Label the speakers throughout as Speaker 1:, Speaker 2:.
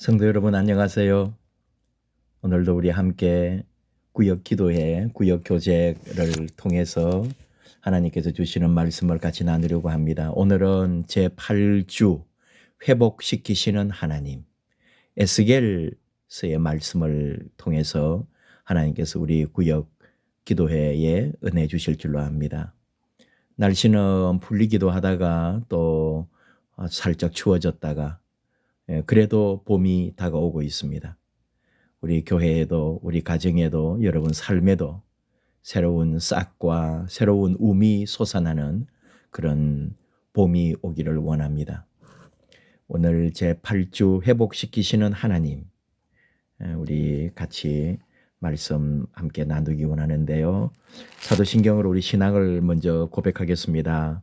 Speaker 1: 성도 여러분 안녕하세요. 오늘도 우리 함께 구역 기도회, 구역 교제를 통해서 하나님께서 주시는 말씀을 같이 나누려고 합니다. 오늘은 제 8주 회복시키시는 하나님 에스겔서의 말씀을 통해서 하나님께서 우리 구역 기도회에 은혜 주실 줄로 압니다. 날씨는 풀리기도 하다가 또 살짝 추워졌다가 예, 그래도 봄이 다가오고 있습니다. 우리 교회에도 우리 가정에도 여러분 삶에도 새로운 싹과 새로운 움이 솟아나는 그런 봄이 오기를 원합니다. 오늘 제 8주 회복시키시는 하나님 예, 우리 같이 말씀 함께 나누기 원하는데요. 사도신경으로 우리 신앙을 먼저 고백하겠습니다.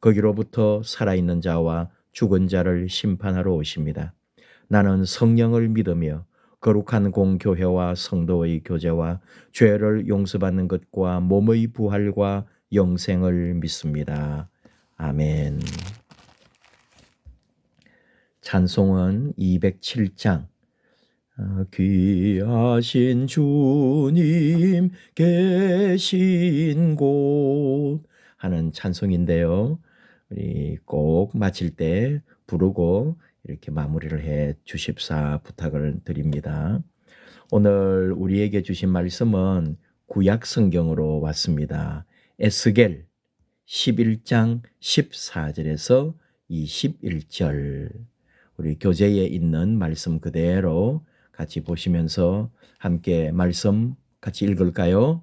Speaker 1: 거기로부터 살아있는 자와 죽은 자를 심판하러 오십니다. 나는 성령을 믿으며 거룩한 공교회와 성도의 교제와 죄를 용서받는 것과 몸의 부활과 영생을 믿습니다. 아멘. 찬송은 207장 어, 귀하신 주님 계신 곳 하는 찬송인데요. 우리 꼭 마칠 때 부르고 이렇게 마무리를 해 주십사 부탁을 드립니다. 오늘 우리에게 주신 말씀은 구약 성경으로 왔습니다. 에스겔 11장 14절에서 21절. 우리 교재에 있는 말씀 그대로 같이 보시면서 함께 말씀 같이 읽을까요?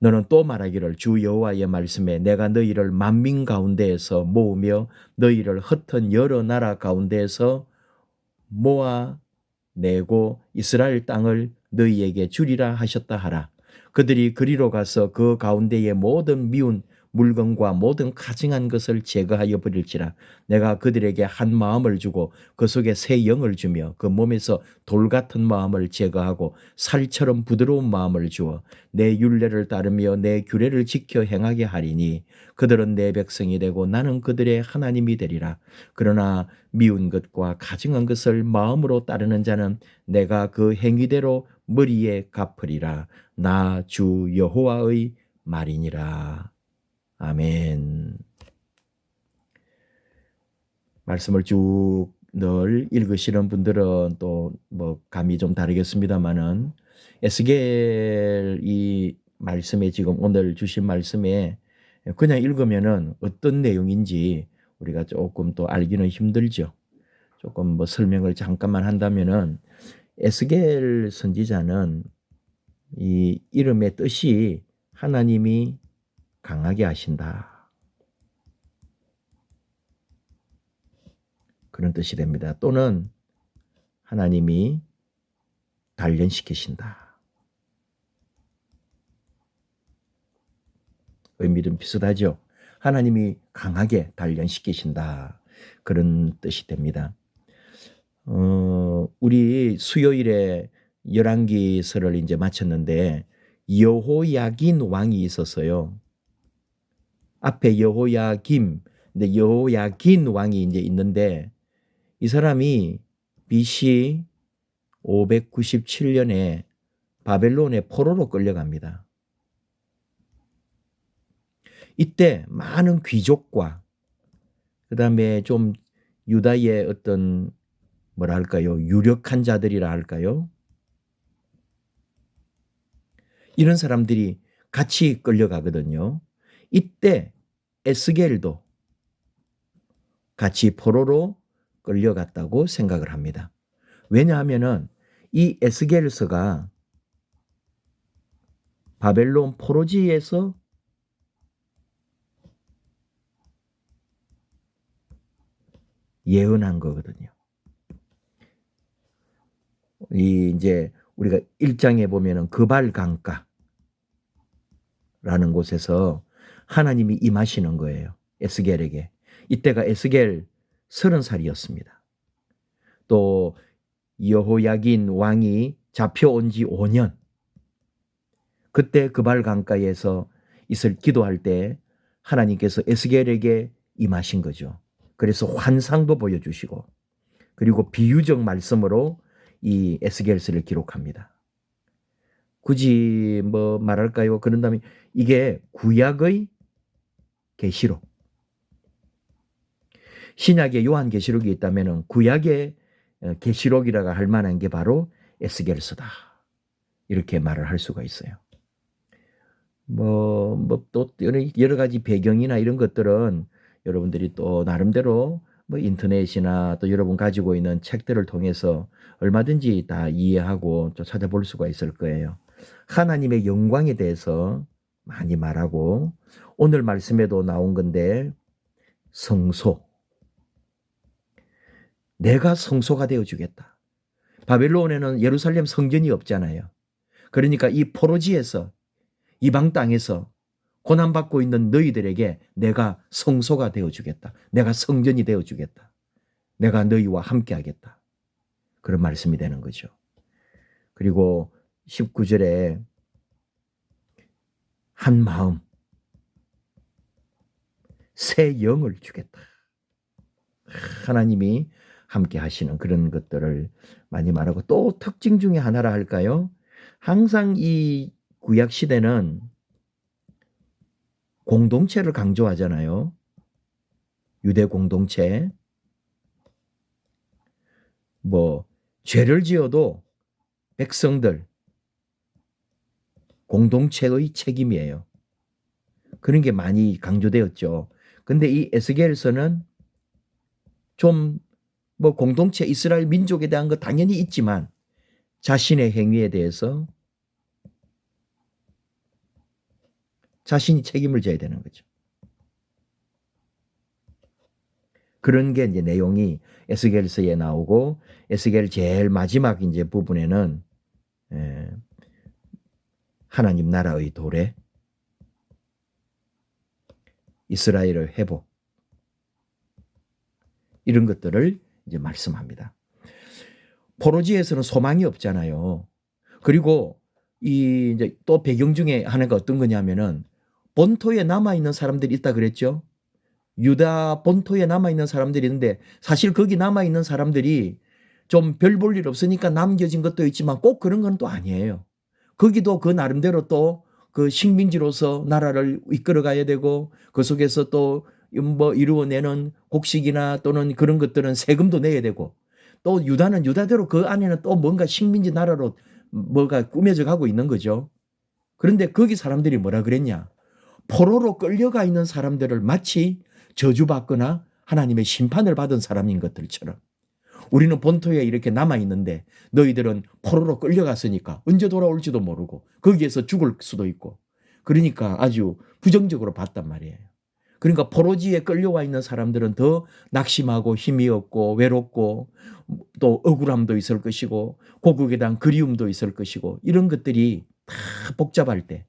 Speaker 1: 너는 또 말하기를 주 여호와의 말씀에 내가 너희를 만민 가운데에서 모으며 너희를 흩은 여러 나라 가운데에서 모아 내고 이스라엘 땅을 너희에게 주리라 하셨다 하라. 그들이 그리로 가서 그 가운데의 모든 미운 물건과 모든 가증한 것을 제거하여 버릴지라. 내가 그들에게 한 마음을 주고 그 속에 새 영을 주며 그 몸에서 돌 같은 마음을 제거하고 살처럼 부드러운 마음을 주어 내 윤례를 따르며 내 규례를 지켜 행하게 하리니 그들은 내 백성이 되고 나는 그들의 하나님이 되리라. 그러나 미운 것과 가증한 것을 마음으로 따르는 자는 내가 그 행위대로 머리에 갚으리라. 나 주 여호와의 말이니라 아멘. 말씀을 쭉 늘 읽으시는 분들은 또 뭐 감이 좀 다르겠습니다만은 에스겔 이 말씀에 지금 오늘 주신 말씀에 그냥 읽으면은 어떤 내용인지 우리가 조금 또 알기는 힘들죠. 조금 뭐 설명을 잠깐만 한다면은 에스겔 선지자는 이 이름의 뜻이 하나님이 강하게 하신다. 그런 뜻이 됩니다. 또는 하나님이 단련시키신다. 의미는 비슷하죠. 하나님이 강하게 단련시키신다. 그런 뜻이 됩니다. 어, 우리 수요일에 열왕기서를 이제 마쳤는데 여호야긴 왕이 있었어요. 앞에 여호야김, 여호야긴 왕이 이제 있는데 이 사람이 BC 597년에 바벨론의 포로로 끌려갑니다. 이때 많은 귀족과 그 다음에 좀 유다의 어떤 뭐랄까요 유력한 자들이라 할까요 이런 사람들이 같이 끌려가거든요. 이때 에스겔도 같이 포로로 끌려갔다고 생각을 합니다. 왜냐하면은 이 에스겔서가 바벨론 포로지에서 예언한 거거든요. 이 이제 우리가 일장에 보면은 그발 강가라는 곳에서 하나님이 임하시는 거예요. 에스겔에게. 이때가 에스겔 서른 살이었습니다. 또 여호야긴 왕이 잡혀온 지 5년. 그때 그발 강가에서 있을 기도할 때 하나님께서 에스겔에게 임하신 거죠. 그래서 환상도 보여주시고 그리고 비유적 말씀으로 이 에스겔스를 기록합니다. 굳이 뭐 말할까요? 그런다면 이게 구약의 계시록. 신약의 요한 계시록이 있다면 구약의 어, 계시록이라고 할 만한 게 바로 에스겔서다. 이렇게 말을 할 수가 있어요. 뭐, 뭐, 또 여러, 여러 가지 배경이나 이런 것들은 여러분들이 또 나름대로 뭐 인터넷이나 또 여러분 가지고 있는 책들을 통해서 얼마든지 다 이해하고 또 찾아볼 수가 있을 거예요. 하나님의 영광에 대해서 많이 말하고 오늘 말씀에도 나온 건데 성소. 내가 성소가 되어 주겠다. 바벨론에는 예루살렘 성전이 없잖아요. 그러니까 이 포로지에서 이방 땅에서 고난 받고 있는 너희들에게 내가 성소가 되어 주겠다. 내가 성전이 되어 주겠다. 내가 너희와 함께 하겠다. 그런 말씀이 되는 거죠. 그리고 19절에 한 마음 새 영을 주겠다. 하나님이 함께 하시는 그런 것들을 많이 말하고 또 특징 중에 하나라 할까요? 항상 이 구약 시대는 공동체를 강조하잖아요. 유대 공동체. 뭐, 죄를 지어도 백성들, 공동체의 책임이에요. 그런 게 많이 강조되었죠. 근데 이 에스겔서는 좀 뭐 공동체 이스라엘 민족에 대한 거 당연히 있지만 자신의 행위에 대해서 자신이 책임을 져야 되는 거죠. 그런 게 이제 내용이 에스겔서에 나오고 에스겔 제일 마지막 이제 부분에는 에, 하나님 나라의 도래, 이스라엘의 회복 이런 것들을 이제 말씀합니다. 포로지에서는 소망이 없잖아요. 그리고 이 이제 또 배경 중에 하나가 어떤 거냐면은 본토에 남아 있는 사람들이 있다 그랬죠. 유다 본토에 남아 있는 사람들이 있는데 사실 거기 남아 있는 사람들이 좀 별 볼 일 없으니까 남겨진 것도 있지만 꼭 그런 건 또 아니에요. 거기도 그 나름대로 또 그 식민지로서 나라를 이끌어 가야 되고 그 속에서 또 뭐 이루어내는 곡식이나 또는 그런 것들은 세금도 내야 되고 또 유다는 유다대로 그 안에는 또 뭔가 식민지 나라로 뭐가 꾸며져 가고 있는 거죠. 그런데 거기 사람들이 뭐라 그랬냐? 포로로 끌려가 있는 사람들을 마치 저주받거나 하나님의 심판을 받은 사람인 것들처럼 우리는 본토에 이렇게 남아 있는데 너희들은 포로로 끌려갔으니까 언제 돌아올지도 모르고 거기에서 죽을 수도 있고 그러니까 아주 부정적으로 봤단 말이에요. 그러니까 포로지에 끌려와 있는 사람들은 더 낙심하고 힘이 없고 외롭고 또 억울함도 있을 것이고 고국에 대한 그리움도 있을 것이고 이런 것들이 다 복잡할 때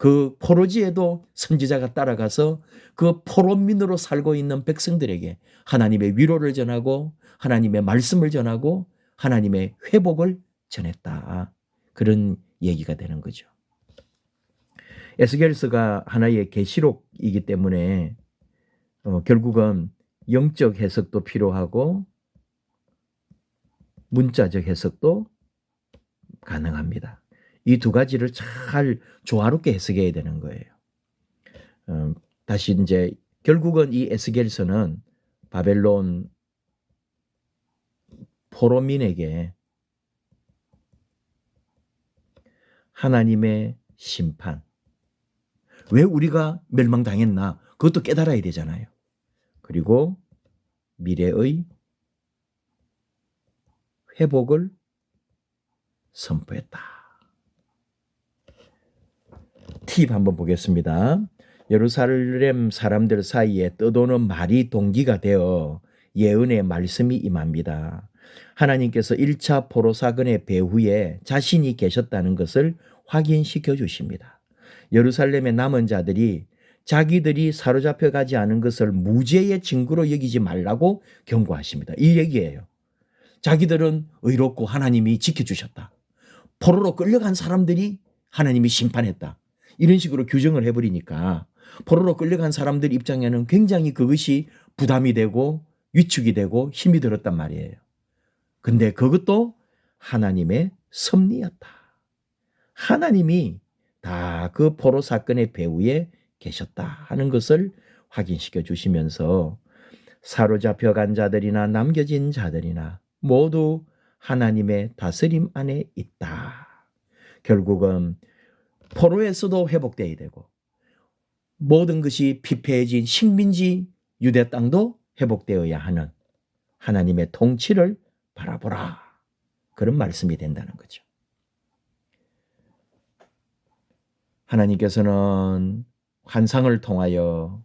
Speaker 1: 그 포로지에도 선지자가 따라가서 그 포로민으로 살고 있는 백성들에게 하나님의 위로를 전하고 하나님의 말씀을 전하고 하나님의 회복을 전했다. 그런 얘기가 되는 거죠. 에스겔서가 하나의 계시록이기 때문에 어, 결국은 영적 해석도 필요하고 문자적 해석도 가능합니다. 이 두 가지를 잘 조화롭게 해석해야 되는 거예요. 어, 다시 이제 결국은 이 에스겔서는 바벨론 포로민에게 하나님의 심판. 왜 우리가 멸망당했나? 그것도 깨달아야 되잖아요. 그리고 미래의 회복을 선포했다. 팁 한번 보겠습니다. 예루살렘 사람들 사이에 떠도는 말이 동기가 되어 예언의 말씀이 임합니다. 하나님께서 1차 포로 사건의 배후에 자신이 계셨다는 것을 확인시켜 주십니다. 예루살렘의 남은 자들이 자기들이 사로잡혀 가지 않은 것을 무죄의 증거로 여기지 말라고 경고하십니다. 이 얘기예요. 자기들은 의롭고 하나님이 지켜주셨다. 포로로 끌려간 사람들이 하나님이 심판했다. 이런 식으로 규정을 해버리니까 포로로 끌려간 사람들 입장에는 굉장히 그것이 부담이 되고 위축이 되고 힘이 들었단 말이에요. 근데 그것도 하나님의 섭리였다. 하나님이 다 그 포로 사건의 배후에 계셨다 하는 것을 확인시켜 주시면서 사로잡혀 간 자들이나 남겨진 자들이나 모두 하나님의 다스림 안에 있다. 결국은 포로에서도 회복되어야 되고 모든 것이 피폐해진 식민지 유대 땅도 회복되어야 하는 하나님의 통치를 바라보라. 그런 말씀이 된다는 거죠. 하나님께서는 환상을 통하여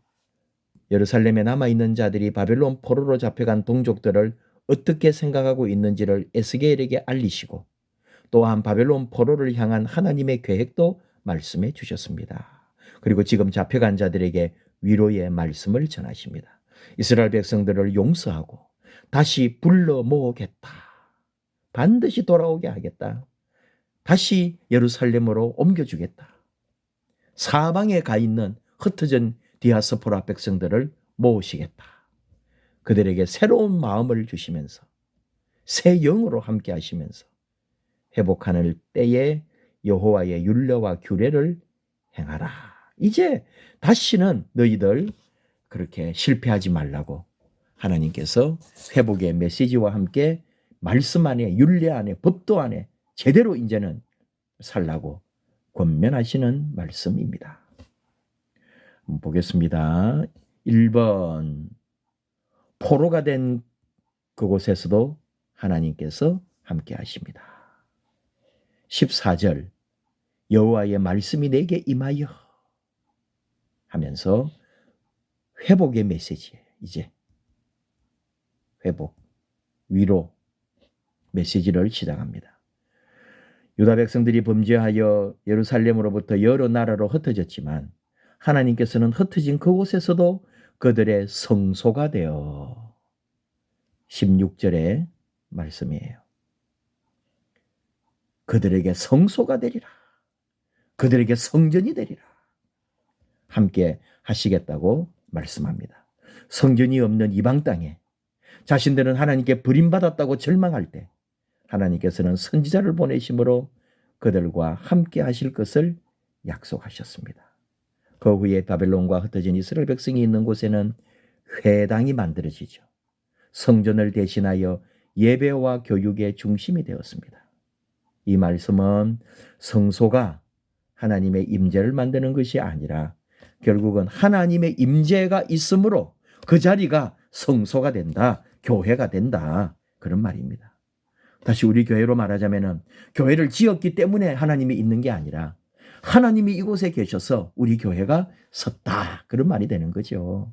Speaker 1: 예루살렘에 남아 있는 자들이 바벨론 포로로 잡혀간 동족들을 어떻게 생각하고 있는지를 에스겔에게 알리시고 또한 바벨론 포로를 향한 하나님의 계획도 말씀해 주셨습니다. 그리고 지금 잡혀간 자들에게 위로의 말씀을 전하십니다. 이스라엘 백성들을 용서하고 다시 불러 모으겠다. 반드시 돌아오게 하겠다. 다시 예루살렘으로 옮겨주겠다. 사방에 가 있는 흩어진 디아스포라 백성들을 모으시겠다. 그들에게 새로운 마음을 주시면서 새 영으로 함께 하시면서 회복하는 때에 여호와의 율례와 규례를 행하라. 이제 다시는 너희들 그렇게 실패하지 말라고 하나님께서 회복의 메시지와 함께 말씀 안에 율례 안에 법도 안에 제대로 이제는 살라고 권면하시는 말씀입니다. 보겠습니다. 1번 포로가 된 그곳에서도 하나님께서 함께 하십니다. 14절 여호와의 말씀이 내게 임하여 하면서 회복의 메시지예요. 이제 회복, 위로 메시지를 시작합니다. 유다 백성들이 범죄하여 예루살렘으로부터 여러 나라로 흩어졌지만 하나님께서는 흩어진 그곳에서도 그들의 성소가 되어 16절의 말씀이에요. 그들에게 성소가 되리라. 그들에게 성전이 되리라. 함께 하시겠다고 말씀합니다. 성전이 없는 이방 땅에 자신들은 하나님께 버림받았다고 절망할 때 하나님께서는 선지자를 보내심으로 그들과 함께 하실 것을 약속하셨습니다. 그 후에 바벨론과 흩어진 이스라엘 백성이 있는 곳에는 회당이 만들어지죠. 성전을 대신하여 예배와 교육의 중심이 되었습니다. 이 말씀은 성소가 하나님의 임재를 만드는 것이 아니라 결국은 하나님의 임재가 있으므로 그 자리가 성소가 된다, 교회가 된다 그런 말입니다. 다시 우리 교회로 말하자면은 교회를 지었기 때문에 하나님이 있는 게 아니라 하나님이 이곳에 계셔서 우리 교회가 섰다 그런 말이 되는 거죠.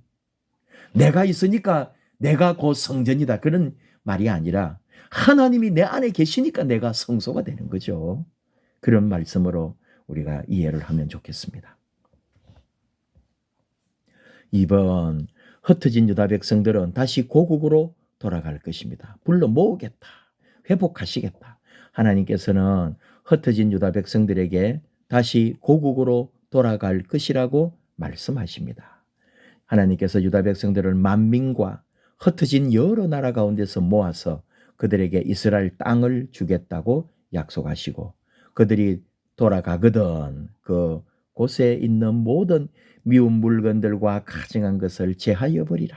Speaker 1: 내가 있으니까 내가 곧 성전이다 그런 말이 아니라 하나님이 내 안에 계시니까 내가 성소가 되는 거죠. 그런 말씀으로 우리가 이해를 하면 좋겠습니다. 2번 흩어진 유다 백성들은 다시 고국으로 돌아갈 것입니다. 불러 모으겠다. 회복하시겠다. 하나님께서는 흩어진 유다 백성들에게 다시 고국으로 돌아갈 것이라고 말씀하십니다. 하나님께서 유다 백성들을 만민과 흩어진 여러 나라 가운데서 모아서 그들에게 이스라엘 땅을 주겠다고 약속하시고 그들이 돌아가거든 그 곳에 있는 모든 미운 물건들과 가증한 것을 제하여 버리라.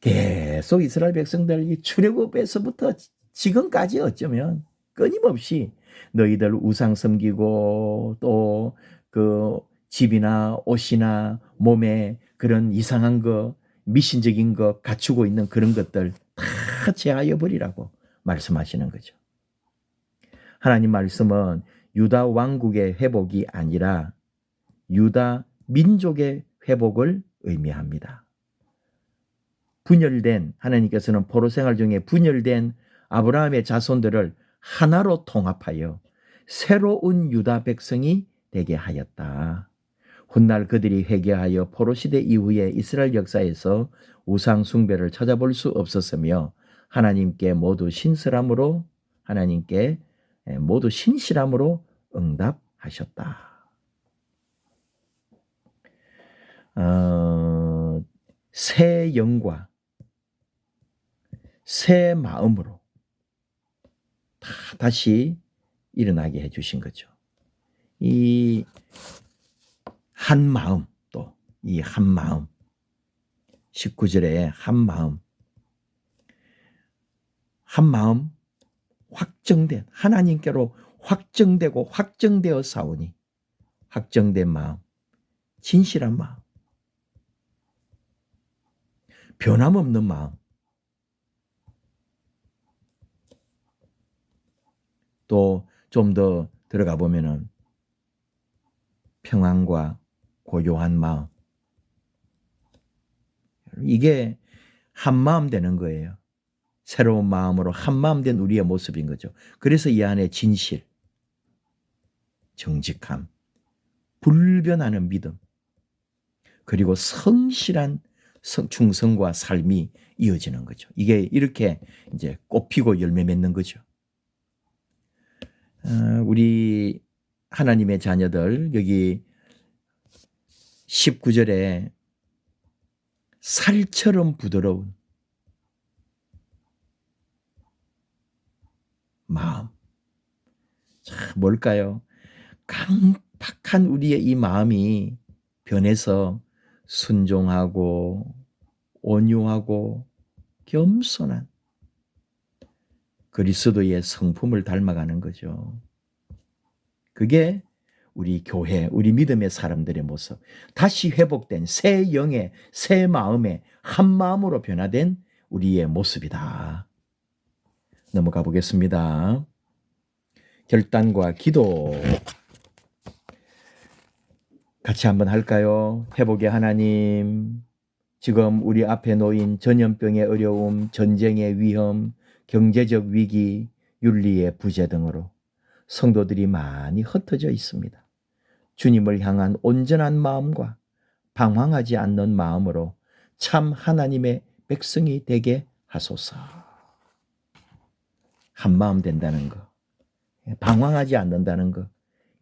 Speaker 1: 계속 이스라엘 백성들 이 출애굽에서부터 지금까지 어쩌면 끊임없이 너희들 우상 섬기고 또 그 집이나 옷이나 몸에 그런 이상한 거 미신적인 거 갖추고 있는 그런 것들 다 제하여 버리라고 말씀하시는 거죠. 하나님 말씀은 유다 왕국의 회복이 아니라 유다 민족의 회복을 의미합니다. 분열된 하나님께서는 포로 생활 중에 분열된 아브라함의 자손들을 하나로 통합하여 새로운 유다 백성이 되게 하였다. 훗날 그들이 회개하여 포로 시대 이후에 이스라엘 역사에서 우상 숭배를 찾아볼 수 없었으며 하나님께 모두 신실함으로 하나님께 모두 신실함으로 응답하셨다. 어, 새 영과 새 마음으로 다 다시 일어나게 해주신 거죠. 이 한 마음 또 이 한 마음 19절에 한 마음 한 마음 확정된 하나님께로 확정되고 확정되어 싸우니 확정된 마음 진실한 마음 변함없는 마음 또 좀 더 들어가 보면은 평안과 고요한 마음 이게 한 마음 되는 거예요. 새로운 마음으로 한 마음 된 우리의 모습인 거죠. 그래서 이 안에 진실, 정직함, 불변하는 믿음, 그리고 성실한 충성과 삶이 이어지는 거죠. 이게 이렇게 이제 꽃피고 열매 맺는 거죠. 어, 우리 하나님의 자녀들 여기 19절에 살처럼 부드러운 마음. 자, 뭘까요? 강팍한 우리의 이 마음이 변해서 순종하고 온유하고 겸손한 그리스도의 성품을 닮아가는 거죠. 그게 우리 교회, 우리 믿음의 사람들의 모습. 다시 회복된 새 영의, 새 마음의 한 마음으로 변화된 우리의 모습이다. 넘어가 보겠습니다. 결단과 기도. 같이 한번 할까요? 회복의 하나님. 지금 우리 앞에 놓인 전염병의 어려움, 전쟁의 위험, 경제적 위기, 윤리의 부재 등으로 성도들이 많이 흩어져 있습니다. 주님을 향한 온전한 마음과 방황하지 않는 마음으로 참 하나님의 백성이 되게 하소서. 한 마음 된다는 거. 방황하지 않는다는 거.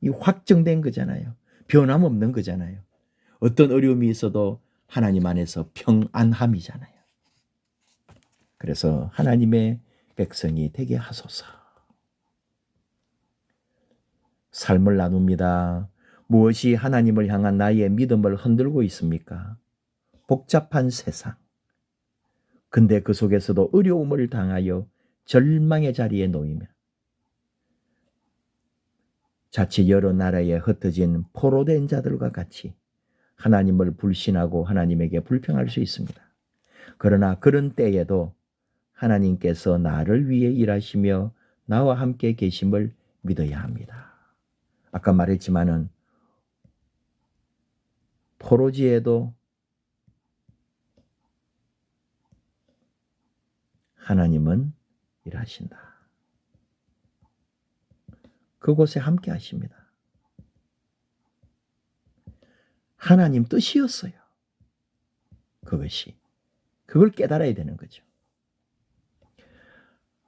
Speaker 1: 이 확정된 거잖아요. 변함없는 거잖아요. 어떤 어려움이 있어도 하나님 안에서 평안함이잖아요. 그래서 하나님의 백성이 되게 하소서. 삶을 나눕니다. 무엇이 하나님을 향한 나의 믿음을 흔들고 있습니까? 복잡한 세상. 근데 그 속에서도 어려움을 당하여 절망의 자리에 놓이며 자칫 여러 나라에 흩어진 포로된 자들과 같이 하나님을 불신하고 하나님에게 불평할 수 있습니다. 그러나 그런 때에도 하나님께서 나를 위해 일하시며 나와 함께 계심을 믿어야 합니다. 아까 말했지만은 포로지에도 하나님은 일하신다. 그곳에 함께 하십니다. 하나님 뜻이었어요. 그것이. 그걸 깨달아야 되는 거죠.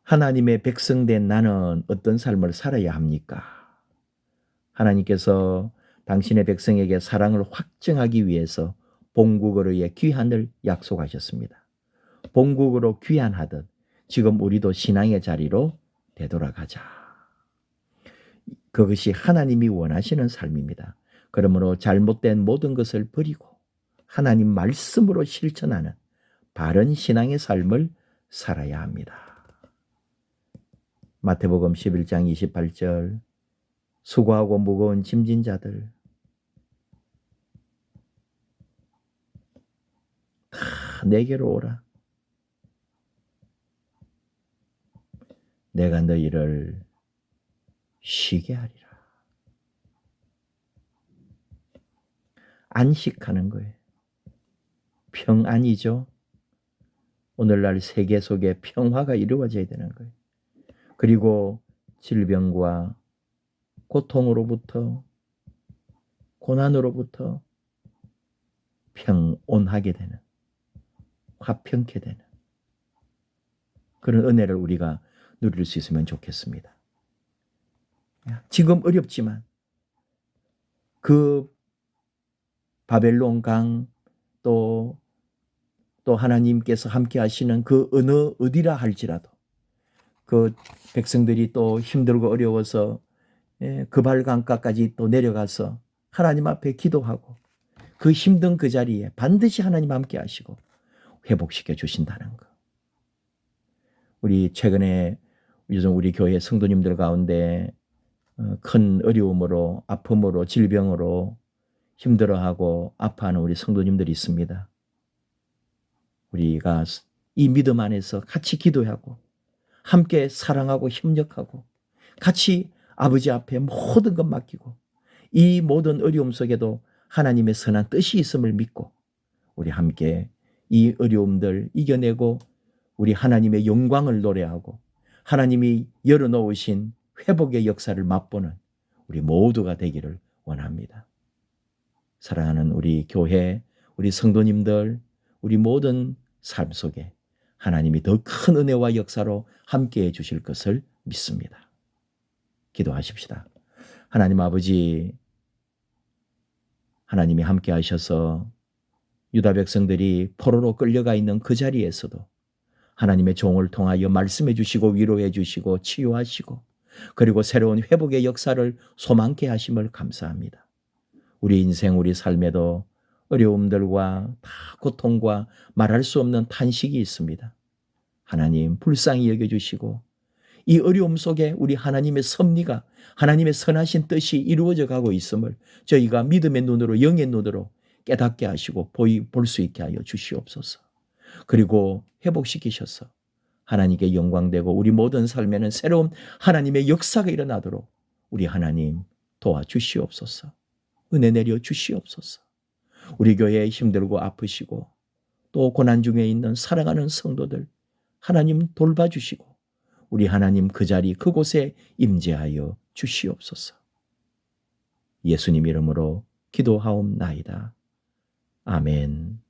Speaker 1: 하나님의 백성된 나는 어떤 삶을 살아야 합니까? 하나님께서 당신의 백성에게 사랑을 확증하기 위해서 본국으로의 귀한을 약속하셨습니다. 본국으로 귀한하듯 지금 우리도 신앙의 자리로 되돌아가자. 그것이 하나님이 원하시는 삶입니다. 그러므로 잘못된 모든 것을 버리고 하나님 말씀으로 실천하는 바른 신앙의 삶을 살아야 합니다. 마태복음 11장 28절 수고하고 무거운 짐진 자들 다 내게로 오라. 내가 너희를 쉬게 하리라. 안식하는 거예요. 평안이죠. 오늘날 세계 속에 평화가 이루어져야 되는 거예요. 그리고 질병과 고통으로부터 고난으로부터 평온하게 되는 화평케 되는 그런 은혜를 우리가 누릴 수 있으면 좋겠습니다. 지금 어렵지만 그 바벨론 강 또 또 하나님께서 함께 하시는 그 어느 어디라 할지라도 그 백성들이 또 힘들고 어려워서 예, 그발 강가까지 또 내려가서 하나님 앞에 기도하고 그 힘든 그 자리에 반드시 하나님 함께 하시고 회복시켜 주신다는 거. 우리 최근에 요즘 우리 교회 성도님들 가운데 어, 큰 어려움으로 아픔으로 질병으로 힘들어하고 아파하는 우리 성도님들이 있습니다. 우리가 이 믿음 안에서 같이 기도하고 함께 사랑하고 협력하고 같이 아버지 앞에 모든 것 맡기고 이 모든 어려움 속에도 하나님의 선한 뜻이 있음을 믿고 우리 함께 이 어려움들 이겨내고 우리 하나님의 영광을 노래하고 하나님이 열어놓으신 회복의 역사를 맛보는 우리 모두가 되기를 원합니다. 사랑하는 우리 교회, 우리 성도님들, 우리 모든 삶 속에 하나님이 더 큰 은혜와 역사로 함께 해 주실 것을 믿습니다. 기도하십시다. 하나님 아버지, 하나님이 함께 하셔서 유다 백성들이 포로로 끌려가 있는 그 자리에서도 하나님의 종을 통하여 말씀해 주시고 위로해 주시고 치유하시고 그리고 새로운 회복의 역사를 소망케 하심을 감사합니다. 우리 인생 우리 삶에도 어려움들과 다 고통과 말할 수 없는 탄식이 있습니다. 하나님 불쌍히 여겨 주시고 이 어려움 속에 우리 하나님의 섭리가 하나님의 선하신 뜻이 이루어져 가고 있음을 저희가 믿음의 눈으로 영의 눈으로 깨닫게 하시고 보이 볼 수 있게 하여 주시옵소서. 그리고 회복시키셔서 하나님께 영광되고 우리 모든 삶에는 새로운 하나님의 역사가 일어나도록 우리 하나님 도와주시옵소서. 은혜 내려 주시옵소서. 우리 교회에 힘들고 아프시고 또 고난 중에 있는 사랑하는 성도들 하나님 돌봐주시고 우리 하나님 그 자리 그곳에 임재하여 주시옵소서. 예수님 이름으로 기도하옵나이다. 아멘.